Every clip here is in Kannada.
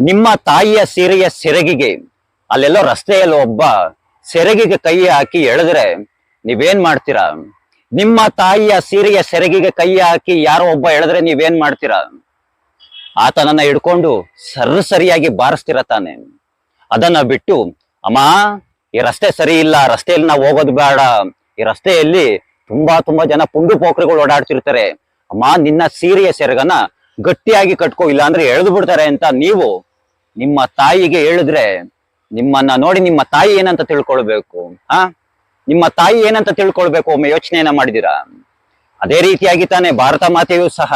ನಿಮ್ಮ ತಾಯಿಯ ಸೀರೆಯ ಸೆರಗಿಗೆ, ಅಲ್ಲೆಲ್ಲೋ ರಸ್ತೆಯಲ್ಲಿ ಒಬ್ಬ ಸೆರಗಿಗೆ ಕೈ ಹಾಕಿ ಎಳೆದ್ರೆ ನೀವೇನ್ ಮಾಡ್ತೀರಾ? ನಿಮ್ಮ ತಾಯಿಯ ಸೀರೆಯ ಸೆರಗಿಗೆ ಕೈ ಹಾಕಿ ಯಾರೋ ಒಬ್ಬ ಎಳೆದ್ರೆ ನೀವೇನ್ ಮಾಡ್ತೀರಾ? ಆತನನ್ನ ಹಿಡ್ಕೊಂಡು ಸರ್ ಸರಿಯಾಗಿ ಬಾರಿಸ್ತೀರ ತಾನೆ? ಅದನ್ನ ಬಿಟ್ಟು, ಅಮ್ಮ, ಈ ರಸ್ತೆ ಸರಿ ಇಲ್ಲ, ರಸ್ತೆಯಲ್ಲಿ ನಾವು ಹೋಗೋದು ಬೇಡ. ಈ ರಸ್ತೆಯಲ್ಲಿ ತುಂಬಾ ತುಂಬಾ ಜನ ಪುಂಡು ಪೋಖ್ರಿಗಳು ಓಡಾಡ್ತಿರ್ತಾರೆ. ಅಮ್ಮ, ನಿನ್ನ ಸೀರೆಯ ಸೆರಗನ್ನ ಗಟ್ಟಿಯಾಗಿ ಕಟ್ಕೋ ಇಲ್ಲ ಅಂದ್ರೆ ಎಳೆದು ಬಿಡ್ತಾರೆ ಅಂತ ನೀವು ನಿಮ್ಮ ತಾಯಿಗೆ ಹೇಳಿದ್ರೆ, ನಿಮ್ಮನ್ನ ನೋಡಿ ನಿಮ್ಮ ತಾಯಿ ಏನಂತ ತಿಳ್ಕೊಳ್ಬೇಕು ಆ ನಿಮ್ಮ ತಾಯಿ ಏನಂತ ತಿಳ್ಕೊಳ್ಬೇಕು ಒಮ್ಮೆ ಯೋಚನೆಯನ್ನ ಮಾಡಿದಿರಾ ಅದೇ ರೀತಿಯಾಗಿ ತಾನೇ ಭಾರತ ಮಾತೆಯೂ ಸಹ.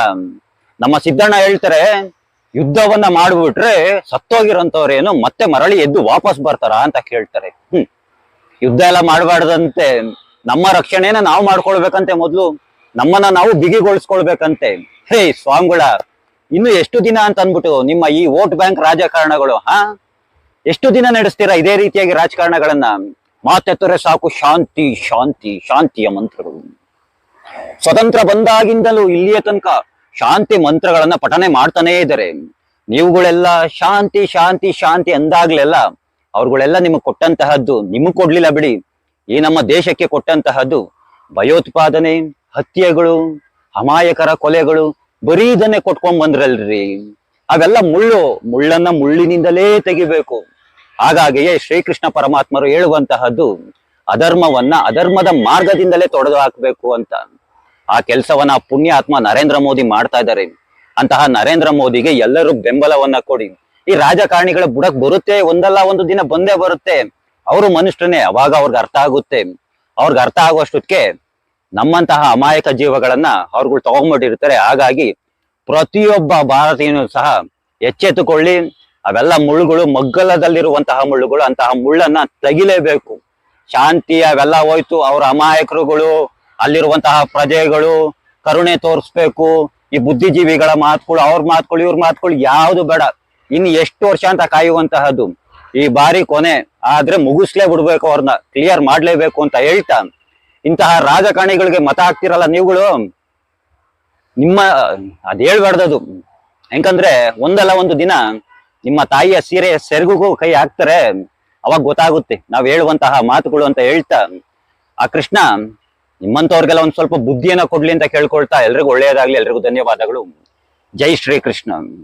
ನಮ್ಮ ಸಿದ್ದಣ್ಣ ಹೇಳ್ತಾರೆ, ಯುದ್ಧವನ್ನ ಮಾಡ್ಬಿಟ್ರೆ ಸತ್ತೋಗಿರೋಂಥವ್ರೇನು ಮತ್ತೆ ಮರಳಿ ಎದ್ದು ವಾಪಸ್ ಬರ್ತಾರ ಅಂತ ಕೇಳ್ತಾರೆ. ಹ್ಮ್. ಯುದ್ಧ ಎಲ್ಲ ಮಾಡಬಾರ್ದಂತೆ, ನಮ್ಮ ರಕ್ಷಣೆನ ನಾವು ಮಾಡ್ಕೊಳ್ಬೇಕಂತೆ ಮೊದ್ಲು, ನಮ್ಮನ್ನ ನಾವು ಬಿಗಿಗೊಳಿಸ್ಕೊಳ್ಬೇಕಂತೆ. ಹೇ ಸ್ವಾಮಿಗಳ ಇನ್ನು ಎಷ್ಟು ದಿನ ಅಂತ ಅಂದ್ಬಿಟ್ಟು ನಿಮ್ಮ ಈ ವೋಟ್ ಬ್ಯಾಂಕ್ ರಾಜಕಾರಣಗಳು, ಹಾ? ಎಷ್ಟು ದಿನ ನಡೆಸ್ತೀರಾ ಇದೇ ರೀತಿಯಾಗಿ ರಾಜಕಾರಣಗಳನ್ನ? ಮಾತೆತ್ತರೆ ಸಾಕು, ಶಾಂತಿ ಶಾಂತಿ, ಶಾಂತಿಯ ಮಂತ್ರಗಳು. ಸ್ವತಂತ್ರ ಬಂದಾಗಿಂದಲೂ ಇಲ್ಲಿಯ ತನಕ ಶಾಂತಿ ಮಂತ್ರಗಳನ್ನ ಪಠನೆ ಮಾಡ್ತಾನೇ ಇದ್ದಾರೆ. ನೀವುಗಳೆಲ್ಲ ಶಾಂತಿ ಶಾಂತಿ ಶಾಂತಿ ಅಂದಾಗ್ಲೆಲ್ಲ ಅವ್ರುಗಳೆಲ್ಲ ನಿಮಗೆ ಕೊಟ್ಟಂತಹದ್ದು ನಿಮಗ್ ಕೊಡ್ಲಿಲ್ಲ ಬಿಡಿ. ಈ ನಮ್ಮ ದೇಶಕ್ಕೆ ಕೊಟ್ಟಂತಹದ್ದು ಭಯೋತ್ಪಾದನೆ, ಹತ್ಯೆಗಳು, ಅಮಾಯಕರ ಕೊಲೆಗಳು ಬರೀ ಇದನ್ನೇ ಕೊಟ್ಕೊಂಡ್ ಬಂದ್ರಲ್ರಿ. ಅವೆಲ್ಲ ಮುಳ್ಳು, ಮುಳ್ಳನ್ನ ಮುಳ್ಳಿನಿಂದಲೇ ತೆಗಿಬೇಕು. ಹಾಗಾಗಿಯೇ ಶ್ರೀಕೃಷ್ಣ ಪರಮಾತ್ಮರು ಹೇಳುವಂತಹದ್ದು, ಅಧರ್ಮವನ್ನ ಅಧರ್ಮದ ಮಾರ್ಗದಿಂದಲೇ ತೊಡೆದು ಹಾಕ್ಬೇಕು ಅಂತ. ಆ ಕೆಲಸವನ್ನ ಪುಣ್ಯಾತ್ಮ ನರೇಂದ್ರ ಮೋದಿ ಮಾಡ್ತಾ ಇದ್ದಾರೆ. ಅಂತಹ ನರೇಂದ್ರ ಮೋದಿಗೆ ಎಲ್ಲರೂ ಬೆಂಬಲವನ್ನ ಕೊಡಿ. ಈ ರಾಜಕಾರಣಿಗಳ ಬುಡಕ್ ಬರುತ್ತೆ, ಒಂದಲ್ಲ ಒಂದು ದಿನ ಬಂದೇ ಬರುತ್ತೆ. ಅವರು ಮನುಷ್ಯನೇ ಅವಾಗ ಅವ್ರಿಗೆ ಅರ್ಥ ಆಗುತ್ತೆ. ಅವ್ರಿಗೆ ಅರ್ಥ ಆಗುವಷ್ಟಕ್ಕೆ ನಮ್ಮಂತಹ ಅಮಾಯಕ ಜೀವಗಳನ್ನ ಅವ್ರುಗಳು ತಗೊಂಡ್ಬಿಟ್ಟಿರ್ತಾರೆ. ಹಾಗಾಗಿ ಪ್ರತಿಯೊಬ್ಬ ಭಾರತೀಯನು ಸಹ ಎಚ್ಚೆತ್ತುಕೊಳ್ಳಿ. ಅವೆಲ್ಲ ಮುಳ್ಳುಗಳು ಮಗ್ಗಲದಲ್ಲಿರುವಂತಹ ಮುಳ್ಳುಗಳು, ಅಂತಹ ಮುಳ್ಳನ್ನ ತೆಗಿಲೇಬೇಕು. ಶಾಂತಿ ಅವೆಲ್ಲ ಹೋಯ್ತು, ಅವ್ರ ಅಮಾಯಕರುಗಳು, ಅಲ್ಲಿರುವಂತಹ ಪ್ರಜೆಗಳು ಕರುಣೆ ತೋರಿಸ್ಬೇಕು. ಈ ಬುದ್ಧಿಜೀವಿಗಳ ಮಾತುಗಳು, ಅವ್ರ ಮಾತುಗಳು, ಇವ್ರ ಮಾತುಗಳು ಯಾವುದು ಬೇಡ. ಇನ್ನು ಎಷ್ಟು ವರ್ಷ ಅಂತ ಕಾಯುವಂತಹದ್ದು. ಈ ಬಾರಿ ಕೊನೆ ಆದ್ರೆ ಮುಗಿಸ್ಲೇ ಬಿಡ್ಬೇಕು ಅವ್ರನ್ನ ಕ್ಲಿಯರ್ ಮಾಡ್ಲೇಬೇಕು ಅಂತ ಹೇಳ್ತಾ ಇಂತಹ ರಾಜಕಾರಣಿಗಳಿಗೆ ಮತ ಹಾಕ್ತಿರಲ್ಲ ನೀವುಗಳು? ನಿಮ್ಮ, ಅದ್ ಹೇಳ್ಬಾರ್ದದು ಯಾಕಂದ್ರೆ ಒಂದಲ್ಲ ಒಂದು ದಿನ ನಿಮ್ಮ ತಾಯಿಯ ಸೀರೆ ಸೆರಗುಗೂ ಕೈ ಹಾಕ್ತಾರೆ, ಅವಾಗ ಗೊತ್ತಾಗುತ್ತೆ. ನಾವ್ ಹೇಳುವಂತಹ ಮಾತುಗಳು ಅಂತ ಹೇಳ್ತಾ, ಆ ಕೃಷ್ಣ, ನಿಮ್ಮಂತವ್ರಿಗೆಲ್ಲ ಒಂದ್ ಸ್ವಲ್ಪ ಬುದ್ಧಿಯನ್ನ ಕೊಡ್ಲಿ ಅಂತ ಕೇಳ್ಕೊಳ್ತಾ ಎಲ್ರಿಗೂ ಒಳ್ಳೆಯದಾಗ್ಲಿ, ಎಲ್ರಿಗೂ ಧನ್ಯವಾದಗಳು. ಜೈ ಶ್ರೀ ಕೃಷ್ಣ